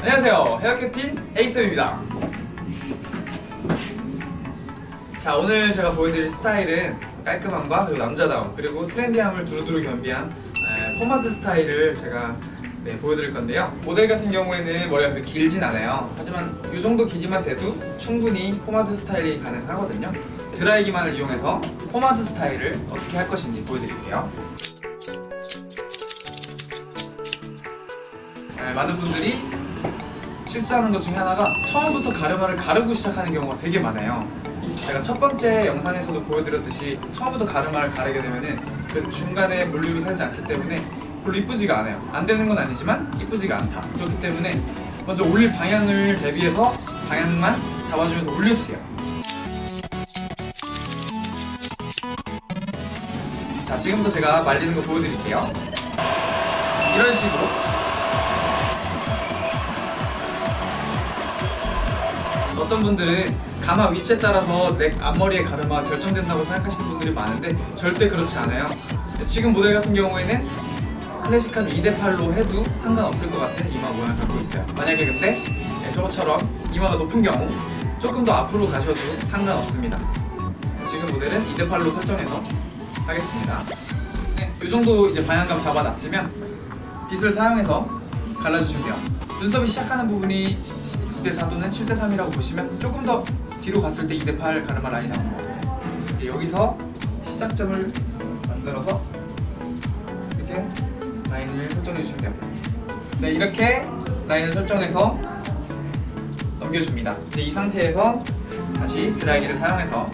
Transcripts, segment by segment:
안녕하세요. 헤어 캡틴 에이쌤입니다. 자, 오늘 제가 보여드릴 스타일은 깔끔함과 그리고 남자다움 그리고 트렌디함을 두루두루 겸비한 에, 포마드 스타일을 제가 네, 보여드릴 건데요. 모델 같은 경우에는 머리가 그렇게 길진 않아요. 하지만 이 정도 길이만 돼도 충분히 포마드 스타일이 가능하거든요. 드라이 기만을 이용해서 포마드 스타일을 어떻게 할 것인지 보여드릴게요. 네, 많은 분들이 실수하는 것 중에 하나가 처음부터 가르마를 가르고 시작하는 경우가 되게 많아요. 제가 첫 번째 영상에서도 보여드렸듯이 처음부터 가르마를 가르게 되면은 그 중간에 물류를 살지 않기 때문에 별로 이쁘지가 않아요. 안 되는 건 아니지만 이쁘지가 않다. 그렇기 때문에 먼저 올릴 방향을 대비해서 방향만 잡아주면서 올려주세요. 자, 지금부터 제가 말리는 거 보여드릴게요. 이런 식으로 어떤 분들은 가마 위치에 따라서 내 앞머리의 가르마가 결정된다고 생각하시는 분들이 많은데 절대 그렇지 않아요. 지금 모델 같은 경우에는 클래식한 2대8로 해도 상관없을 것 같은 이마 모양을 갖고 있어요. 만약에 근데 네, 저것처럼 이마가 높은 경우 조금 더 앞으로 가셔도 상관없습니다. 지금 모델은 2대8로 설정해서 하겠습니다. 네, 이 정도 이제 방향감 잡아놨으면 빗을 사용해서 갈라주시면 돼요. 눈썹이 시작하는 부분이 6대4 또는 7대3이라고 보시면 조금 더 뒤로 갔을 때 2대8 가르마 라인이 나오는 거예요. 이제 여기서 시작점을 만들어서 이렇게 라인을 설정해 주시면 돼요. 네, 이렇게 라인을 설정해서 넘겨줍니다. 이제 이 상태에서 다시 드라이기를 사용해서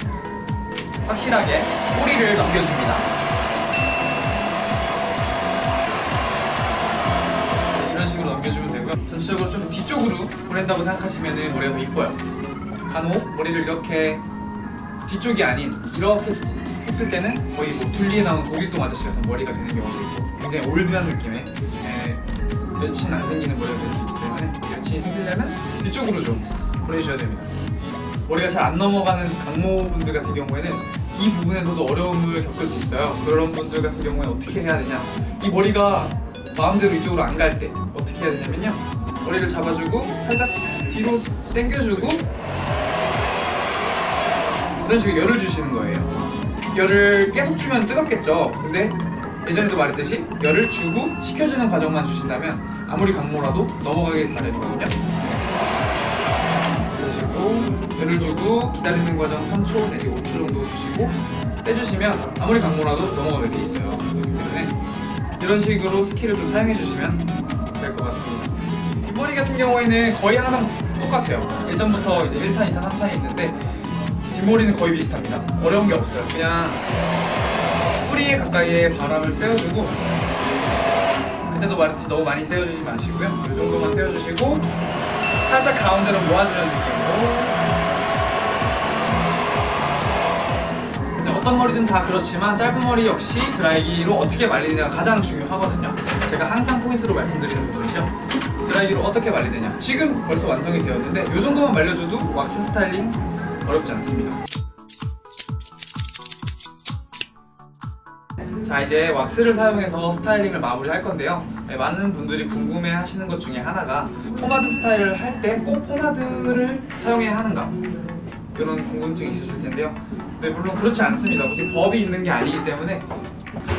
확실하게 꼬리를 넘겨줍니다. 전체적으로 좀 뒤쪽으로 보낸다고 생각하시면 머리가 더 이뻐요. 간혹 머리를 이렇게 뒤쪽이 아닌 이렇게 했을 때는 거의 뭐 둘리에 나온 고길동 아저씨 같은 머리가 되는 경우도 있고 굉장히 올드한 느낌의 에, 여친 안 생기는 머리가 될 수 있기 때문에 여친이 생기려면 뒤쪽으로 좀 보내주셔야 됩니다. 머리가 잘 안 넘어가는 강모분들 같은 경우에는 이 부분에서도 어려움을 겪을 수 있어요. 그런 분들 같은 경우에는 어떻게 해야 되냐? 이 머리가 마음대로 이쪽으로 안 갈 때 어떻게 해야 되냐면요. 머리를 잡아주고 살짝 뒤로 당겨주고 이런 식으로 열을 주시는 거예요. 열을 계속 주면 뜨겁겠죠. 근데 예전에도 말했듯이 열을 주고 식혀주는 과정만 주신다면 아무리 강모라도 넘어가기 마련이거든요. 그러시고 열을 주고 기다리는 과정 3초 내지 5초 정도 주시고 빼주시면 아무리 강모라도 넘어가게 돼 있어요. 이런 식으로 스킬을 좀 사용해 주시면 될 것 같습니다. 뒷머리 같은 경우에는 거의 항상 똑같아요. 예전부터 이제 1탄, 2탄, 3탄이 있는데 뒷머리는 거의 비슷합니다. 어려운 게 없어요. 그냥 뿌리에 가까이에 바람을 쐬어주고 그때도 말했듯이 너무 많이 쐬어주지 마시고요. 이 정도만 쐬어주시고 살짝 가운데로 모아주는 느낌으로 어떤 머리든 다 그렇지만 짧은 머리 역시 드라이기로 어떻게 말리느냐가 가장 중요하거든요. 제가 항상 포인트로 말씀드리는 부분이죠. 드라이기로 어떻게 말리느냐. 지금 벌써 완성이 되었는데 이 정도만 말려줘도 왁스 스타일링 어렵지 않습니다. 자 이제 왁스를 사용해서 스타일링을 마무리할 건데요. 네, 많은 분들이 궁금해 하시는 것 중에 하나가 포마드 스타일을 할 때 꼭 포마드를 사용해야 하는가 이런 궁금증이 있으실 텐데요. 네 물론 그렇지 않습니다. 무슨 법이 있는 게 아니기 때문에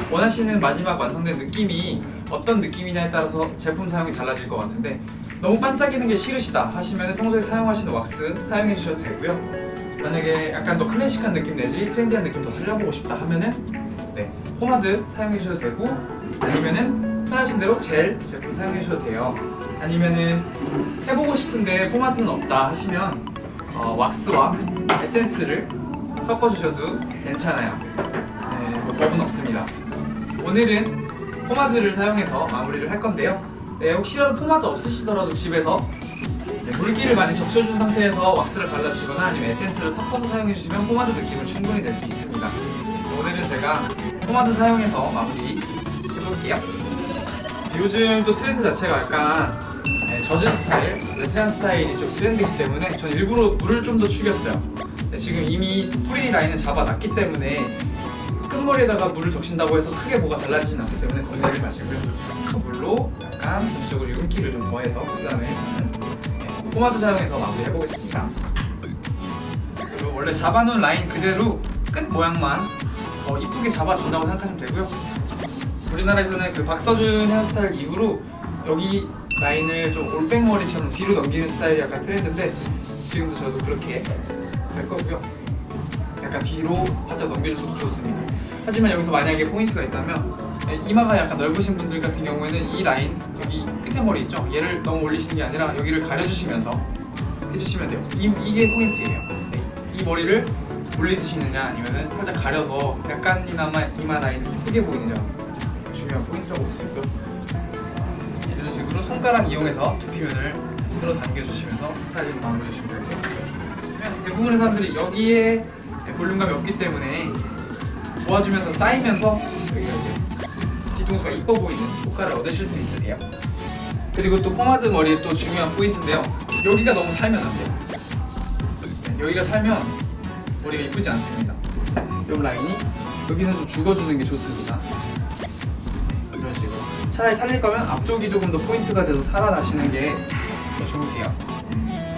원하시는 마지막 완성된 느낌이 어떤 느낌이냐에 따라서 제품 사용이 달라질 것 같은데 너무 반짝이는 게 싫으시다 하시면 평소에 사용하시는 왁스 사용해 주셔도 되고요. 만약에 약간 더 클래식한 느낌 내지 트렌디한 느낌 더 살려보고 싶다 하면은 네 포마드 사용해 주셔도 되고 아니면은 편하신 대로 젤 제품 사용해 주셔도 돼요. 아니면은 해보고 싶은데 포마드는 없다 하시면 어, 왁스와 에센스를 섞어 주셔도 괜찮아요. 네, 뭐 법은 없습니다. 오늘은 포마드를 사용해서 마무리를 할 건데요. 네, 혹시라도 포마드 없으시더라도 집에서 네, 물기를 많이 적셔준 상태에서 왁스를 발라주시거나 아니면 에센스를 섞어서 사용해주시면 포마드 느낌을 충분히 낼 수 있습니다. 오늘은 제가 포마드 사용해서 마무리 해볼게요. 요즘 또 트렌드 자체가 약간 네, 젖은 스타일, 레트한 스타일이 좀 트렌드이기 때문에 전 일부러 물을 좀더 죽였어요. 네, 지금 이미 뿌리 라인은 잡아놨기 때문에 끝머리에다가 물을 적신다고 해서 크게 뭐가 달라지진 않기 때문에 겁내지 마시고요. 그 물로 약간 전체적으로 윤기를 좀 더해서 그 다음에 포마드 사용해서 마무리해 보겠습니다. 그리고 원래 잡아놓은 라인 그대로 끝 모양만 더 이쁘게 잡아준다고 생각하시면 되고요. 우리나라에서는 그 박서준 헤어스타일 이후로 여기 라인을 좀 올백머리처럼 뒤로 넘기는 스타일이 약간 트렌드인데 지금도 저도 그렇게 할 거고요. 약간 뒤로 살짝 넘겨줄수록 좋습니다. 하지만 여기서 만약에 포인트가 있다면 네, 이마가 약간 넓으신 분들 같은 경우에는 이 라인 여기 끝에 머리 있죠? 얘를 너무 올리시는 게 아니라 여기를 가려주시면서 해주시면 돼요. 이, 이게 포인트예요. 네, 이 머리를 올리시느냐 아니면은 살짝 가려서 약간이나마 이마 라인이 크게 보이느냐 중요한 포인트라고 볼 수 있고요. 이런 식으로 손가락 이용해서 두피면을 쓸어 당겨주시면서 스타일링 마무리 해주시면 되고요. 대부분의 사람들이 여기에 볼륨감이 없기 때문에 모아주면서 쌓이면서 여기가 이제 뒤통수가 이뻐 보이는 효과를 얻으실 수 있으세요. 그리고 또 포마드 머리의 또 중요한 포인트인데요. 여기가 너무 살면 안 돼요. 네, 여기가 살면 머리가 이쁘지 않습니다. 이 라인이 여기는 좀 죽어주는 게 좋습니다. 네, 이런 식으로. 차라리 살릴 거면 앞쪽이 조금 더 포인트가 돼서 살아나시는 게 더 좋으세요.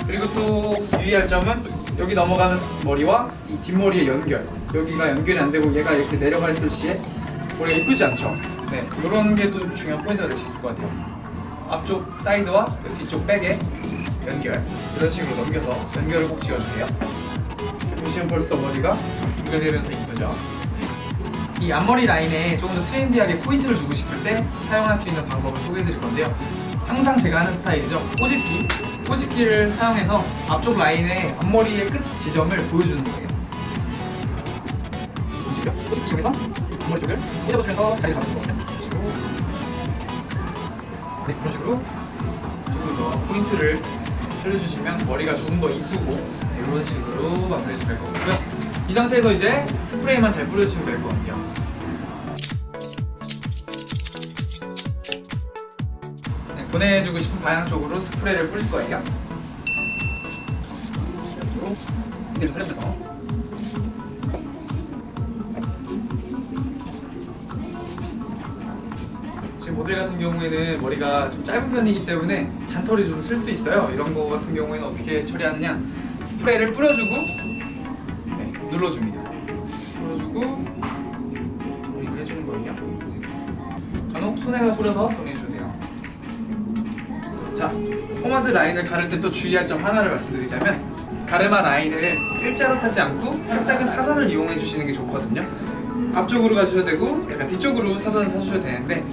그리고 또 유의할 점은 여기 넘어가는 머리와 이 뒷머리의 연결. 여기가 연결이 안 되고 얘가 이렇게 내려가 있을 시에 머리가 이쁘지 않죠? 네, 이런 게 또 중요한 포인트가 될 수 있을 것 같아요. 앞쪽 사이드와 그 뒤쪽 백의 연결 이런 식으로 넘겨서 연결을 꼭 지어주세요. 보시면 벌써 머리가 연결되면서 이쁘죠? 이 앞머리 라인에 조금 더 트렌디하게 포인트를 주고 싶을 때 사용할 수 있는 방법을 소개해드릴 건데요. 항상 제가 하는 스타일이죠. 꼬집기. 꼬집기를 사용해서 앞쪽 라인의 앞머리의 끝 지점을 보여주는 거예요. 꼬집기요. 꼬집기 이용해서 앞머리 쪽을 꼬집어주면서 자리 잡는 거거든요. 네, 그런 식으로 조금 더 포인트를 살려주시면 머리가 조금 더 이쁘고 네, 이런 식으로 마무리해주면 될것 같고요. 이 상태에서 이제 스프레이만 잘 뿌려주시면 될것 같아요. 보내주고 싶은 방향 쪽으로 스프레이를 뿌릴 거예요. 지금 모델 같은 경우에는 머리가 좀 짧은 편이기 때문에 잔털이 좀 쓸 수 있어요. 이런 거 같은 경우에는 어떻게 처리하느냐? 스프레이를 뿌려주고 네, 눌러줍니다. 눌러주고 정리를 해주는 거예요. 간혹 손에다 뿌려서 정리해줘도 돼요. 자, 포마드 라인을 가를 때 또 주의할 점 하나를 말씀드리자면 가르마 라인을 일자로 타지 않고 살짝은 사선을 이용해 주시는 게 좋거든요. 앞쪽으로 가주셔도 되고 약간 뒤쪽으로 사선을 타주셔도 되는데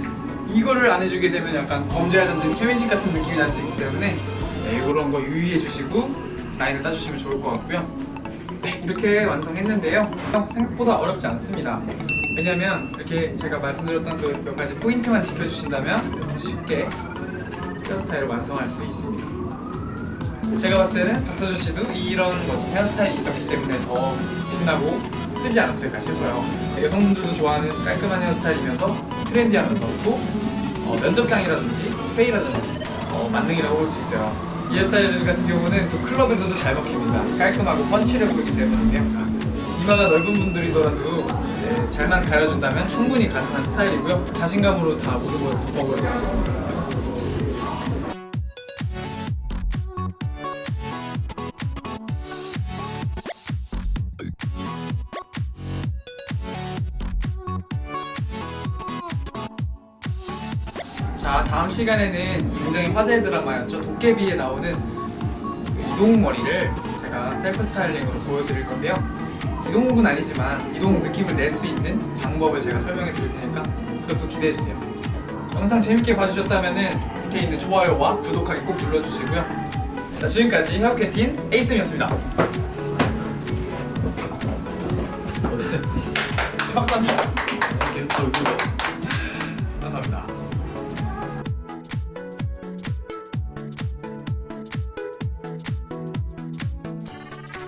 이거를 안 해주게 되면 약간 범죄하든지 최민식 같은 느낌이 날 수 있기 때문에 네, 이런 거 유의해 주시고 라인을 따주시면 좋을 것 같고요. 네, 이렇게 완성했는데요. 생각보다 어렵지 않습니다. 왜냐면 이렇게 제가 말씀드렸던 그 몇 가지 포인트만 지켜주신다면 쉽게 헤어스타일을 완성할 수 있습니다. 제가 봤을 때는 박서준 씨도 이런 멋진 헤어스타일이 있었기 때문에 더 빛나고 뜨지 않았을까 싶어요. 여성분들도 좋아하는 깔끔한 헤어스타일이면서 트렌디하면서 또 어, 면접장이라든지 회의라든지 어, 만능이라고 볼 수 있어요. 이 헤어스타일 같은 경우는 또 클럽에서도 잘 먹힙니다. 깔끔하고 펀치를 보이기 때문인데요. 이마가 넓은 분들이더라도 네, 잘만 가려준다면 충분히 가능한 스타일이고요. 자신감으로 다 모든 걸 덮어버릴 수 있습니다. 시간에는 굉장히 화제의 드라마였죠. 도깨비에 나오는 그 이동욱 머리를 제가 셀프 스타일링으로 보여드릴 건데요. 이동욱은 아니지만 이동욱 느낌을 낼 수 있는 방법을 제가 설명해 드릴 테니까 그것도 기대해 주세요. 영상 재밌게 봐주셨다면 밑에 있는 좋아요와 구독하기 꼭 눌러주시고요. 자 지금까지 헤어캐틴 에이스였습니다. 박수 한번